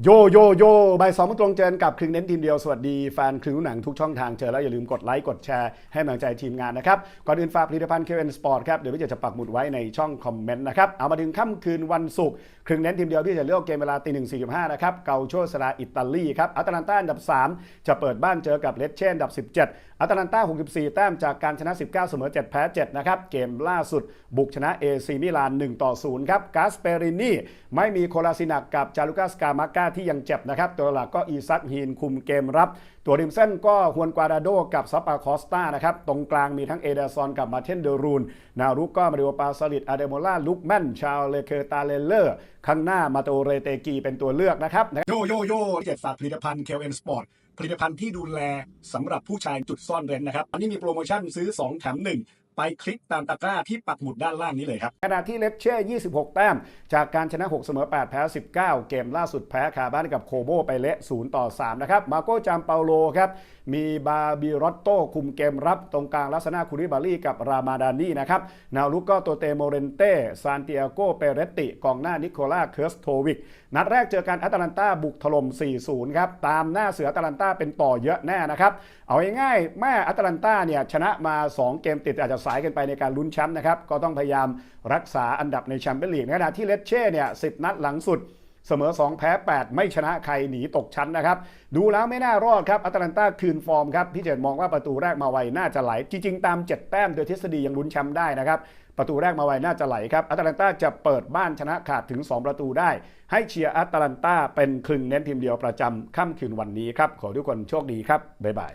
โยโยโยบ่ายสองมงตรงเจอกับครึ่งเน้นทีมเดียว สวัสดีแฟนครึ่งหนังทุกช่องทางเจอแล้วอย่าลืมกดไลค์กดแชร์ให้กำลังใจทีมงานนะครับ ก่อนอื่นฝากผลิตภัณฑ์ KN Sport ครับ เดี๋ยวพี่จะจะปักหมุดไว้ในช่องคอมเมนต์นะครับ เอามาถึงค่ำคืนวันศุกร์ครึ่งเน้นทีมเดียวพี่จะเลือกเกมเวลาตีหนึ่งสี่สิบห้านะครับเกาโชสลาอิตาลีครับอัตแลนต้าอันดับ 3 จะเปิดบ้านเจอกับเลสเช่นอันดับ 17อัตแลนต้า64 แต้มจากการชนะ 19 เสมอ 7 แพ้ 7 นะครับ เกมล่าสุด บุกชนะเอซีมิลาน1ต่อ0ครับกาสเปรินีไม่มีโคลาซินักกับจารุกัสกามาก้าที่ยังเจ็บนะครับ ตัวหลักก็อีซักฮีนคุมเกมรับ ตัวริมเส้นก็ฮวนกวาดาโดกับซัปปาคอสตานะครับ ตรงกลางมีทั้งเอเดซอนกับมาเทนเดรูน นารุกก็มาริโอปาสลิดอาเดโมล่าลุกแมนชาวเลเคตาเลเลอร์ ข้างหน้ามาโตเรเตกีเป็นตัวเลือกนะครับ โยโยโย่เจ็ดฝากผลิตภัณฑ์ KN Sport ผลิตภัณฑ์ที่ดูแลสำหรับผู้ชายจุดซ่อนเร้นนะครับ อันนี้มีโปรโมชั่นซื้อ 2 แถม 1 ไปคลิกตามตะกร้าที่ปักหมุดด้านล่างนี้เลยครับ ขณะที่เลฟเช่26 แต้ม จากการชนะ 6 เสมอ 8 แพ้ 19 เกมล่าสุดแพ้คาบ้านกับโคโบไปเละ0ต่อ 3 นะครับ มาโกจามเปาโลครับ มีบาบิรอตโต้คุมเกมรับตรงกลางลักษณะคูริบาลีกับรามาดานีนะครับนวลุกก็โตเตโมเรนเต้ซานติอาโกเปเรตติ กองหน้านิโคลาเคิร์สโทวิก นัดแรกเจอกันอัตแลนตาบุกถล่ม 4-0 ครับ ตามหน้าเสือแอตแลนตาเป็นต่อเยอะแน่นะครับ เอาง่ายๆแม่อัตแลนตาเนี่ยชนะมา 2 เกมติดอาจจะสายกันไปในการลุ้นแชมป์นะครับ ก็ต้องพยายามรักษาอันดับในแชมเปี้ยนลีกในขณะที่เลสเช่เนี่ย10นัดหลังสุดเสมอ 2 แพ้ 8 ไม่ชนะใครหนีตกชั้นนะครับ ดูแล้วไม่น่ารอดครับอัตแลนตาคืนฟอร์มครับ พี่เจตมองว่าประตูแรกมาไวน่าจะไหล จริง ๆ ตาม 7 แต้มโดยทฤษฎียังลุ้นแชมป์ได้นะครับ ประตูแรกมาไวน่าจะไหลครับอัตแลนตาจะเปิดบ้านชนะขาดถึง 2 ประตูได้ ให้เชียร์อัตแลนตาเป็นครึ่งเน้นทีมเดียวประจำค่ำคืนวันนี้ครับขอทุกคนโชคดีครับบ๊ายบาย